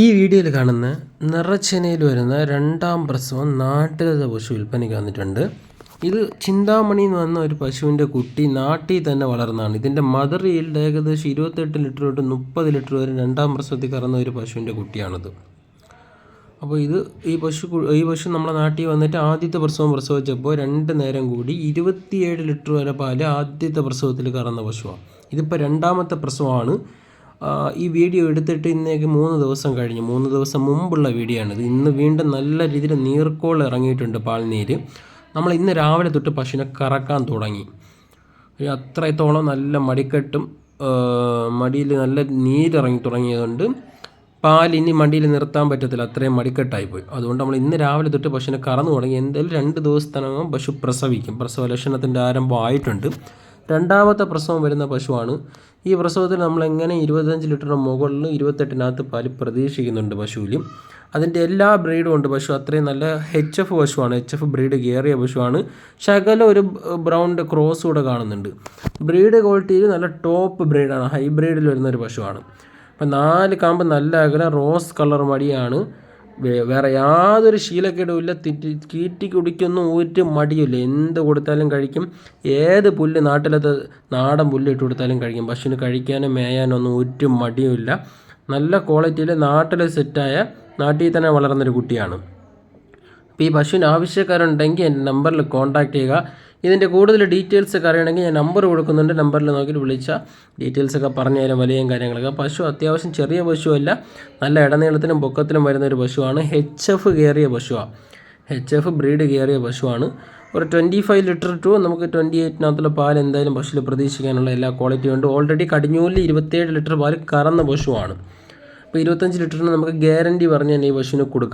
ഈ വീഡിയോയിൽ കാണുന്ന നിറച്ചെനയിൽ വരുന്ന രണ്ടാം പ്രസവം നാട്ടിലത്തെ പശു വിൽപ്പനയ്ക്ക് വന്നിട്ടുണ്ട്. ഇത് ചിന്താമണി എന്ന് വന്ന ഒരു പശുവിന്റെ കുട്ടി നാട്ടിൽ തന്നെ വളർന്നതാണ്. ഇതിന്റെ മദർ ഈൽഡ് ഏകദേശം ഇരുപത്തെട്ട് ലിറ്റർ തൊട്ട് മുപ്പത് ലിറ്റർ വരെ രണ്ടാം പ്രസവത്തിൽ കറന്ന ഒരു പശുവിന്റെ കുട്ടിയാണിത്. അപ്പോൾ ഇത് ഈ പശു ഈ പശു നമ്മുടെ നാട്ടിൽ വന്നിട്ട് ആദ്യത്തെ പ്രസവം പ്രസവിച്ചപ്പോൾ രണ്ട് നേരം കൂടി ഇരുപത്തിയേഴ് ലിറ്റർ വരെ പാൽ ആദ്യത്തെ പ്രസവത്തിൽ കറന്ന പശുവാണ്. ഇതിപ്പോൾ രണ്ടാമത്തെ പ്രസവമാണ്. ഈ വീഡിയോ എടുത്തിട്ട് ഇന്നേക്ക് മൂന്ന് ദിവസം കഴിഞ്ഞു. മൂന്ന് ദിവസം മുമ്പുള്ള വീഡിയോ ആണിത്. ഇന്ന് വീണ്ടും നല്ല രീതിയിൽ നീർക്കോൾ ഇറങ്ങിയിട്ടുണ്ട് പാൽനീര്. നമ്മൾ ഇന്ന് രാവിലെ തൊട്ട് പശുവിനെ കറക്കാൻ തുടങ്ങി. അത്രത്തോളം നല്ല മടിക്കെട്ടും മടിയിൽ നല്ല നീരിറങ്ങി തുടങ്ങിയതുകൊണ്ട് പാൽ ഇനി മടിയിൽ നിർത്താൻ പറ്റത്തില്ല. അത്രയും മടിക്കെട്ടായി പോയി. അതുകൊണ്ട് നമ്മൾ ഇന്ന് രാവിലെ തൊട്ട് പശുവിനെ കറന്നു തുടങ്ങി. എന്തായാലും രണ്ട് ദിവസത്തിനകം പശു പ്രസവിക്കും. പ്രസവ ലക്ഷണത്തിന്റെ ആരംഭം ആയിട്ടുണ്ട്. രണ്ടാമത്തെ പ്രസവം വരുന്ന പശുവാണ്. ഈ പ്രസവത്തിൽ നമ്മൾ എങ്ങനെ ഇരുപത്തഞ്ച് ലിറ്ററിന് മുകളിൽ ഇരുപത്തെട്ടിനകത്ത് പാൽ പ്രതീക്ഷിക്കുന്നുണ്ട് പശുവിൽ അതിന്റെ എല്ലാ ബ്രീഡും ഉണ്ട് പശു. അത്രയും നല്ല എച്ച് എഫ് പശുവാണ്. എച്ച് എഫ് ബ്രീഡ് കയറിയ പശുവാണ്. ശകലം ഒരു ബ്രൗണിന്റെ ക്രോസ് കൂടെ കാണുന്നുണ്ട്. ബ്രീഡ് ക്വാളിറ്റിയിൽ നല്ല ടോപ്പ് ബ്രീഡാണ് ഹൈബ്രീഡിൽ വരുന്ന ഒരു പശുവാണ്. അപ്പം നാല് കാമ്പ് നല്ല അകലം റോസ് കളർ മടിയാണ്. വേറെ യാതൊരു ശീലക്കേടും ഇല്ല. കീറ്റി കുടിക്കൊന്നും ഒരു മടിയില്ല എന്ത് കൊടുത്താലും കഴിക്കും. ഏത് പുല്ല് നാട്ടിലത്തെ നാടൻ പുല്ല് ഇട്ട് കൊടുത്താലും കഴിക്കും. പശുവിന് കഴിക്കാനും മേയാനും ഒന്നും ഒരു മടിയുമില്ല. നല്ല ക്വാളിറ്റിയിൽ നാട്ടിൽ സെറ്റായ നാട്ടിൽ തന്നെ വളർന്നൊരു കുട്ടിയാണ്. അപ്പോൾ ഈ പശുവിന് ആവശ്യക്കാരുണ്ടെങ്കിൽ എന്റെ നമ്പറിൽ കോൺടാക്ട് ചെയ്യുക. ഇതിന്റെ കൂടുതൽ ഡീറ്റെയിൽസ് ഒക്കെ അറിയണമെങ്കിൽ ഞാൻ നമ്പർ കൊടുക്കുന്നുണ്ട്. നമ്പറിൽ നോക്കിയിട്ട് വിളിച്ചാൽ ഡീറ്റെയിൽസ് ഒക്കെ പറഞ്ഞു തരാം വലിയ കാര്യങ്ങളൊക്കെ പശു അത്യാവശ്യം ചെറിയ പശുവല്ല നല്ല ഇടനീളത്തിനും പൊക്കത്തിലും വരുന്ന ഒരു പശുവാണ്. എച്ച് എഫ് കയറിയ പശുവാണ്. എച്ച് എഫ് ബ്രീഡ് കയറിയ പശുവാണ്. ഒരു ട്വന്റി ഫൈവ് ലിറ്റർ ടു നമുക്ക് ട്വന്റി എയ്റ്റിനകത്തുള്ള പാൽ എന്തായാലും പശുവിൽ പ്രതീക്ഷിക്കാനുള്ള എല്ലാ ക്വാളിറ്റിയും ഉണ്ട്. ഓൾറെഡി കടിഞ്ഞൂലിൽ ഇരുപത്തേഴ് ലിറ്റർ പാൽ കറന്ന പശുവാണ്. അപ്പോൾ ഇരുപത്തഞ്ച് ലിറ്ററിന് നമുക്ക് ഗ്യാരണ്ടി പറഞ്ഞ് തന്നെ ഈ പശുവിന് കൊടുക്കാം.